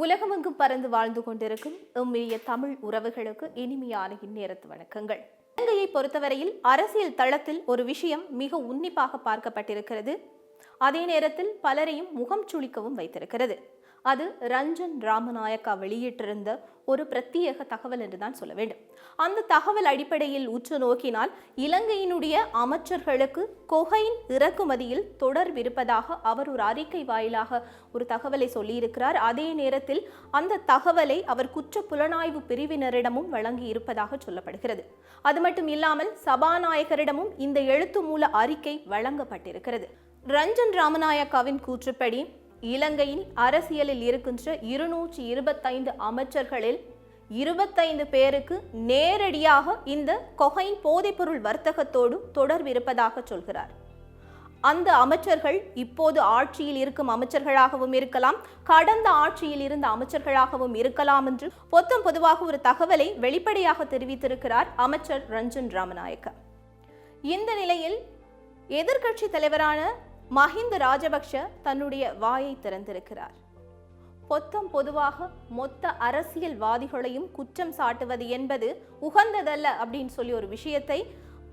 உலகமெங்கும் பறந்து வாழ்ந்து கொண்டிருக்கும் எம்மிய தமிழ் உறவுகளுக்கு இனிமையான இந்நேரத்து வணக்கங்கள். இலங்கையை பொறுத்தவரையில் அரசியல் தளத்தில் ஒரு விஷயம் மிக உன்னிப்பாக பார்க்கப்பட்டிருக்கிறது. அதே நேரத்தில் பலரையும் முகம் சுளிக்கவும் வைத்திருக்கிறது. அது ரஞ்சன் ராமநாயக்கா வெளியிட்டிருந்த ஒரு பிரத்யேக தகவல் என்று தான் சொல்ல வேண்டும். அந்த தகவல் அடிப்படையில் உற்று நோக்கினால் இலங்கையினுடைய அமைச்சர்களுக்கு கொகைன் இறக்குமதியில் தொடர்பிருப்பதாக அவர் ஒரு அறிக்கை வாயிலாக ஒரு தகவலை சொல்லியிருக்கிறார். அதே நேரத்தில் அந்த தகவலை அவர் குற்ற புலனாய்வு பிரிவினரிடமும் வழங்கி இருப்பதாக சொல்லப்படுகிறது. அது மட்டும் இல்லாமல் சபாநாயகரிடமும் இந்த எழுத்து மூல அறிக்கை வழங்கப்பட்டிருக்கிறது. ரஞ்சன் ராமநாயக்காவின் கூற்றுப்படி இலங்கையின் அரசியலில் இருக்கின்ற இருநூற்றி இருபத்தைந்து அமைச்சர்களில் இருபத்தைந்து பேருக்கு நேரடியாக இந்த கொகைன் போதைப்பொருள் வர்த்தகத்தோடு தொடர்பு இருப்பதாக சொல்கிறார். அந்த அமைச்சர்கள் இப்போது ஆட்சியில் இருக்கும் அமைச்சர்களாகவும் இருக்கலாம் கடந்த ஆட்சியில் இருந்த அமைச்சர்களாகவும் இருக்கலாம் என்று பொத்தம் பொதுவாக ஒரு தகவலை வெளிப்படையாக தெரிவித்திருக்கிறார் அமைச்சர் ரஞ்சன் ராமநாயக்க. இந்த நிலையில் எதிர்க்கட்சி தலைவரான மஹிந்த ராஜபக்ஷ தன்னுடைய வாயை திறந்திருக்கிறார். பொத்தம் பொதுவாக மொத்த அரசியல்வாதிகளையும் குற்றம் சாட்டுவது என்பது உகந்ததல்ல அப்படின்னு சொல்லி ஒரு விஷயத்தை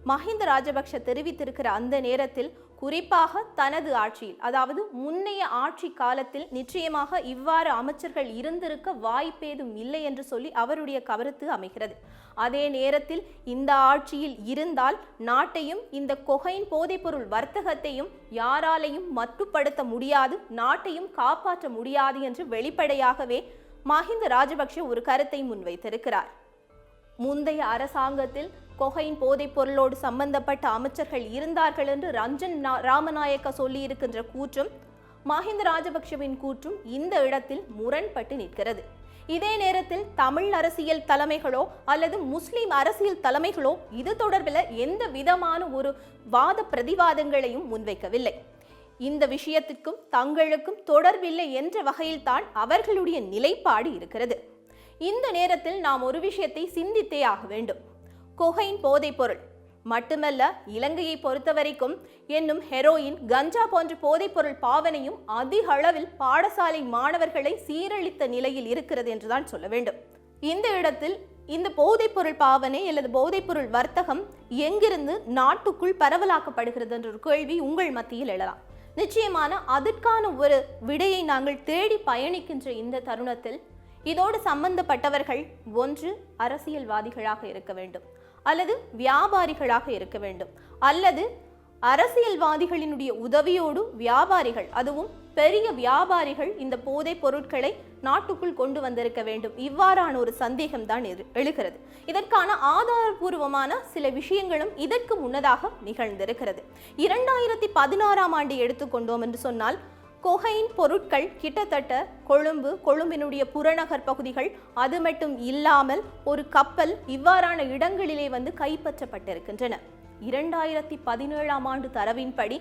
மஹிந்த ராஜபக்ஷ தெரிவித்திருக்கிற அந்த நேரத்தில் குறிப்பாக தனது ஆட்சியில் அதாவது முன்னைய ஆட்சி காலத்தில் நிச்சயமாக இவ்வாறு அமைச்சர்கள் இருந்திருக்க வாய்ப்பேதும் இல்லை என்று சொல்லி அவருடைய கவரத்து அமைகிறது. அதே நேரத்தில் இந்த ஆட்சியில் இருந்தால் நாட்டையும் இந்த கொகையின் போதைப்பொருள் வர்த்தகத்தையும் யாராலையும் மட்டுப்படுத்த முடியாது நாட்டையும் காப்பாற்ற முடியாது என்று வெளிப்படையாகவே மஹிந்த ராஜபக்ஷ ஒரு கருத்தை முன்வைத்திருக்கிறார். முந்தைய அரசாங்கத்தில் கொகைன் போதைப் பொருளோடு சம்பந்தப்பட்ட அமைச்சர்கள் இருந்தார்கள் என்று ரஞ்சன் ராமநாயக்க சொல்லியிருக்கின்ற கூற்றும் மஹிந்த ராஜபக்ஷவின் கூற்றும் இந்த இடத்தில் முரண்பட்டு நிற்கிறது. இதே நேரத்தில் தமிழ் அரசியல் தலைமைகளோ அல்லது முஸ்லிம் அரசியல் தலைமைகளோ இது தொடர்பில் எந்த விதமான ஒரு வாத பிரதிவாதங்களையும் முன்வைக்கவில்லை. இந்த விஷயத்திற்கும் தங்களுக்கும் தொடர்பில்லை என்ற வகையில்தான் அவர்களுடைய நிலைப்பாடு இருக்கிறது. இந்த நேரத்தில் நாம் ஒரு விஷயத்தை சிந்தித்தே ஆக வேண்டும். கொகைன் போதைப்பொருள். மட்டுமல்ல இலங்கையை பொறுத்தவரைக்கும் என்னும் ஹெரோயின் கஞ்சா போன்ற போதைப்பொருள் பாவனையும் அதிக அளவில் பாடசாலை மாணவர்களை சீரழித்த நிலையில் இருக்கிறது என்றுதான் சொல்ல வேண்டும். இந்த இடத்தில் இந்த போதைப்பொருள் பாவனை அல்லது போதைப்பொருள் வர்த்தகம் எங்கிருந்து நாட்டுக்குள் பரவலாக்கப்படுகிறது என்ற ஒரு கேள்வி உங்கள் மத்தியில் எழலாம். நிச்சயமான அதற்கான ஒரு விடையை நாங்கள் தேடி பயணிக்கின்ற இந்த தருணத்தில் இதோடு சம்பந்தப்பட்டவர்கள் ஒன்று அரசியல்வாதிகளாக இருக்க வேண்டும். அல்லது வியாபாரிகளாக இருக்க வேண்டும். அல்லது அரசியல்வாதிகளினுடைய உதவியோடு வியாபாரிகள் அதுவும் பெரிய வியாபாரிகள் இந்த போதைப் பொருட்களை நாட்டுக்குள் கொண்டு வந்திருக்க வேண்டும். இவ்வாறான ஒரு சந்தேகம் தான் எழுகிறது. இதற்கான ஆதாரபூர்வமான சில விஷயங்களும் இதற்கு முன்னதாக நிகழ்ந்திருக்கிறது. இரண்டாயிரத்தி பதினாறாம் ஆண்டு எடுத்துக்கொண்டோம் என்று சொன்னால் கொகைன் பொருட்கள் கிட்டத்தட்ட கொழும்பு கொழும்பினுடைய புறநகர் பகுதிகள் அது மட்டும் இல்லாமல் ஒரு கப்பல் இவ்வாறான இடங்களிலே வந்து கைப்பற்றப்பட்டிருக்கின்றன. இரண்டாயிரத்தி பதினேழாம் ஆண்டு தரவின்படி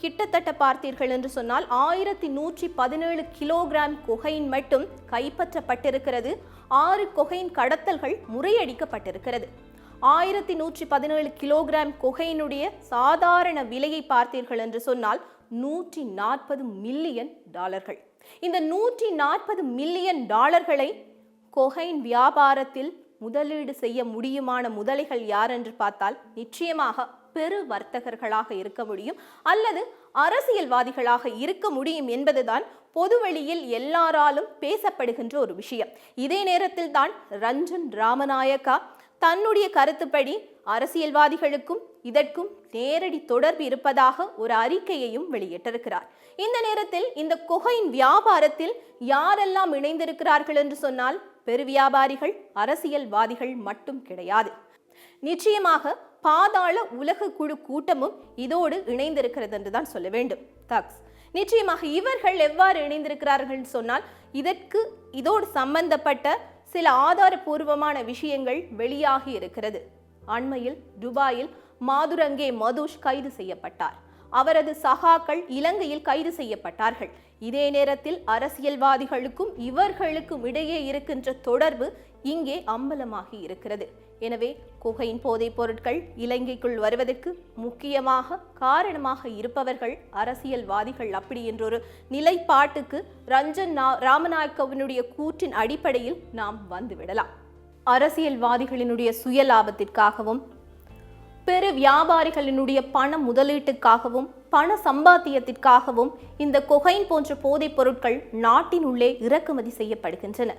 கிட்டத்தட்ட பார்த்தீர்கள் என்று சொன்னால் ஆயிரத்தி நூற்றி பதினேழு கிலோகிராம் கொகைன் மட்டும் கைப்பற்றப்பட்டிருக்கிறது. ஆறு கொகைன் கடத்தல்கள் முறையடிக்கப்பட்டிருக்கிறது. ஆயிரத்தி நூற்றி பதினேழு கிலோகிராம் கொகையினுடைய சாதாரண விலையை பார்த்தீர்கள் என்று சொன்னால் நூற்றி நாற்பது மில்லியன் டாலர்கள். இந்த நூற்றி நாற்பது மில்லியன் டாலர்களை கொகைன் வியாபாரத்தில் முதலீடு செய்ய முடியுமான முதலைகள் யார் என்று பார்த்தால் நிச்சயமாக பெரு வர்த்தகர்களாக இருக்க முடியும். அல்லது அரசியல்வாதிகளாக இருக்க முடியும் என்பதுதான் பொதுவெளியில் எல்லாராலும் பேசப்படுகின்ற ஒரு விஷயம். இதே நேரத்தில் தான் ரஞ்சன் ராமநாயக்கா தன்னுடைய கருத்துப்படி அரசியல்வாதிகளுக்கும் இதற்கும் நேரடி தொடர்பு இருப்பதாக ஒரு அறிக்கையையும் வெளியிட்டிருக்கிறார். இந்த நேரத்தில் இந்த குகையின் வியாபாரத்தில் யாரெல்லாம் இணைந்திருக்கிறார்கள் என்று சொன்னால் பெரு வியாபாரிகள் அரசியல்வாதிகள் மட்டும் கிடையாது. நிச்சயமாக பாதாள உலக குழு கூட்டமும் இதோடு இணைந்திருக்கிறது என்று தான் சொல்ல வேண்டும். தக்ஸ். நிச்சயமாக இவர்கள் எவ்வாறு இணைந்திருக்கிறார்கள் சொன்னால் இதற்கு இதோடு சம்பந்தப்பட்ட சில ஆதாரபூர்வமான விஷயங்கள் வெளியாகி இருக்கிறது. அண்மையில் துபாயில் மாதுரங்கே மதுஷ் கைது செய்யப்பட்டார். அவரது சகாக்கள் இலங்கையில் கைது செய்யப்பட்டார்கள். இதே நேரத்தில் அரசியல்வாதிகளுக்கும் இவர்களுக்கும் இடையே இருக்கின்ற தொடர்பு இங்கே அம்பலமாகி இருக்கிறது. எனவே குகையின் போதைப் பொருட்கள் இலங்கைக்குள் வருவதற்கு முக்கியமாக காரணமாக இருப்பவர்கள் அரசியல்வாதிகள். அப்படி என்றொரு நிலைப்பாட்டுக்கு ரஞ்சன் ராமநாயக்கவினுடைய ராமநாயக்கவனுடைய கூற்றின் அடிப்படையில் நாம் வந்துவிடலாம் அரசியல்வாதிகளினுடைய சுய லாபத்திற்காகவும் பெரு வியாபாரிகளினுடைய பண முதலீட்டுக்காகவும் பண சம்பாத்தியத்திற்காகவும் இந்த கொகைன் போன்ற போதைப் பொருட்கள் நாட்டின் உள்ளே இறக்குமதி செய்யப்படுகின்றன.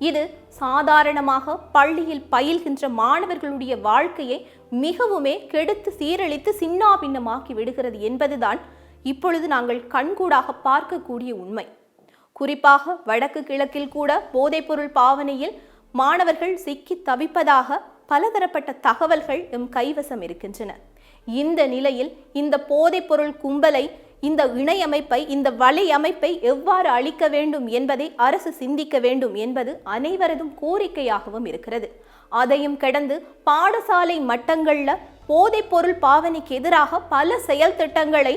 இது சாதாரணமாக பள்ளியில் பயில்கின்ற மாணவர்களுடைய வாழ்க்கையை மிகவுமே கெடுத்து சீரழித்து சின்னாபின்னமாக்கி விடுகிறது என்பதுதான் இப்பொழுது நாங்கள் கண்கூடாக பார்க்கக்கூடிய உண்மை. குறிப்பாக வடக்கு கிழக்கில் கூட போதைப்பொருள் பாவனையில் மாணவர்கள் சிக்கி தவிப்பதாக பலதரப்பட்ட தகவல்கள் எம் கைவசம் இருக்கின்றன. இந்த நிலையில் இந்த போதைப்பொருள் கும்பலை இந்த இணையமைப்பை இந்த வலை அமைப்பை எவ்வாறு அழிக்க வேண்டும் என்பதை அரசு சிந்திக்க வேண்டும் என்பது அனைவரதும் கோரிக்கையாகவும் இருக்கிறது. அதையும் கடந்து பாடசாலை மட்டங்களில் போதைப்பொருள் பாவனைக்கு எதிராக பல செயல் திட்டங்களை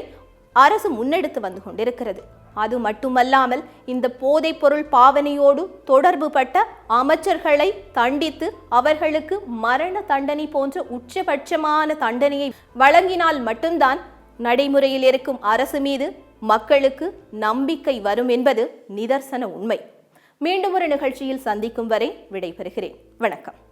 அரசு முன்னெடுத்து வந்து கொண்டிருக்கிறது. அது மட்டுமல்லாமல் இந்த போதைப்பொருள் பொருள் பாவனையோடு தொடர்புபட்ட அமைச்சர்களை தண்டித்து அவர்களுக்கு மரண தண்டனை போன்ற உச்சபட்சமான தண்டனையை வழங்கினால் மட்டும்தான் நடைமுறையில் இருக்கும் அரசு மீது மக்களுக்கு நம்பிக்கை வரும் என்பது நிதர்சன உண்மை. மீண்டும் ஒரு நிகழ்ச்சியில் சந்திக்கும் வரை விடைபெறுகிறேன். வணக்கம்.